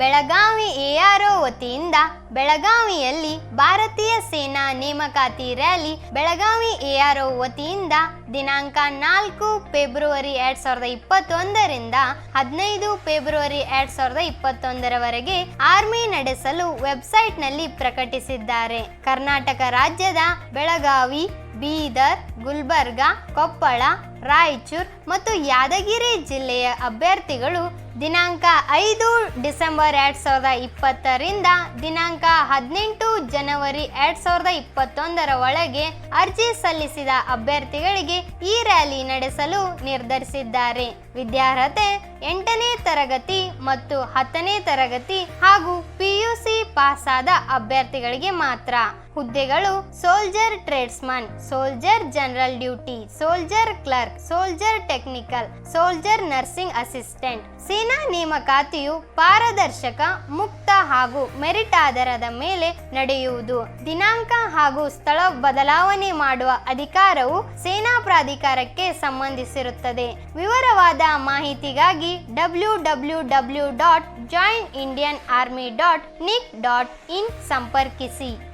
Belagavi ARO ವತಿಯಿಂದ ಬೆಳಗಾವಿಯಲ್ಲಿ ಭಾರತೀಯ ಸೇನಾ ನೇಮಕಾತಿ ರ್ಯಾಲಿ ಬೆಳಗಾವಿ ಎಆರ್ಒ ವತಿಯಿಂದ ದಿನಾಂಕ ನಾಲ್ಕು ಫೆಬ್ರವರಿ ಎರಡ್ ಸಾವಿರದ ಇಪ್ಪತ್ತೊಂದರಿಂದ ಹದಿನೈದು ಫೆಬ್ರವರಿ ಎರಡ್ ಸಾವಿರದ ಇಪ್ಪತ್ತೊಂದರವರೆಗೆ ಆರ್ಮಿ ನಡೆಸಲು ವೆಬ್ಸೈಟ್ನಲ್ಲಿ ಪ್ರಕಟಿಸಿದ್ದಾರೆ. ಕರ್ನಾಟಕ ರಾಜ್ಯದ ಬೆಳಗಾವಿ, ಬೀದರ್, ಗುಲ್ಬರ್ಗ, ಕೊಪ್ಪಳ ರಾಯಚೂರು ಮತ್ತು ಯಾದಗಿರಿ ಜಿಲ್ಲೆಯ ಅಭ್ಯರ್ಥಿಗಳು ದಿನಾಂಕ ಐದು ಡಿಸೆಂಬರ್ ಎರಡು ಸಾವಿರದ ಇಪ್ಪತ್ತರಿಂದ ದಿನಾಂಕ ಹದಿನೆಂಟು ಜನವರಿ ಎರಡು ಸಾವಿರದ ಇಪ್ಪತ್ತೊಂದರ ಒಳಗೆ ಅರ್ಜಿ ಸಲ್ಲಿಸಿದ ಅಭ್ಯರ್ಥಿಗಳಿಗೆ ಈ ರ್ಯಾಲಿ ನಡೆಸಲು ನಿರ್ಧರಿಸಿದ್ದಾರೆ. ವಿದ್ಯಾರ್ಹತೆ ಎಂಟನೇ ತರಗತಿ ಮತ್ತು ಹತ್ತನೇ ತರಗತಿ ಹಾಗೂ ಪಿಯುಸಿ ಪಾಸ್ ಆದ ಅಭ್ಯರ್ಥಿಗಳಿಗೆ ಮಾತ್ರ. ಹುದ್ದೆಗಳು soldier tradesman soldier general duty soldier clerk soldier technical soldier nursing assistant ಸೇನಾ ನೇಮಕಾತಿಯು ಪಾರದರ್ಶಕ, ಮುಕ್ತ ಹಾಗೂ ಮೆರಿಟ್ ಆಧಾರದ ಮೇಲೆ ನಡೆಯುವುದು. ದಿನಾಂಕ ಹಾಗೂ ಸ್ಥಳ ಬದಲಾವಣೆ ಮಾಡುವ ಅಧಿಕಾರವು ಸೇನಾ ಪ್ರಾಧಿಕಾರಕ್ಕೆ ಸಂಬಂಧಿಸಿರುತ್ತದೆ. ವಿವರವಾದ ಮಾಹಿತಿಗಾಗಿ W W W dot join Indian army dot nic dot in ಸಂಪರ್ಕಿಸಿ.